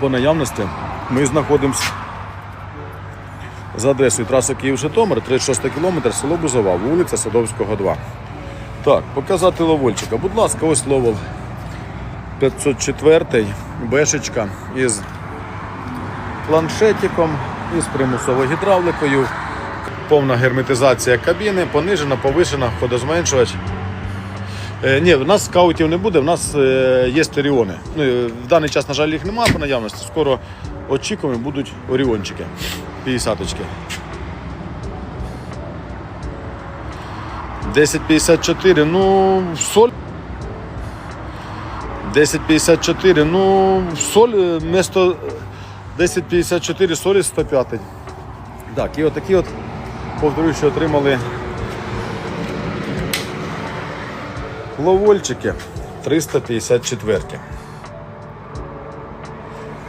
по наявності ми знаходимося за адресою траса Київ-Житомир, 36 кілометр, село Бузова, вулиця Садовського, 2. Так, показати ловольчика. Будь ласка, ось ловол 504 бешечка із планшетиком, із примусовою гідравликою, повна герметизація кабіни, понижена, повишена, ходозменшувач. Е, ні, в нас скаутів не буде, в нас е, є стеріони. Ну, в даний час, на жаль, їх немає по наявності. Скоро очікуємо будуть оріончики, 50-очки. 1054, ну, соль. 1054, ну, соль е, вместо 1054 солі 105. Так, і отакі от, повторюю, що отримали ловольчики 354.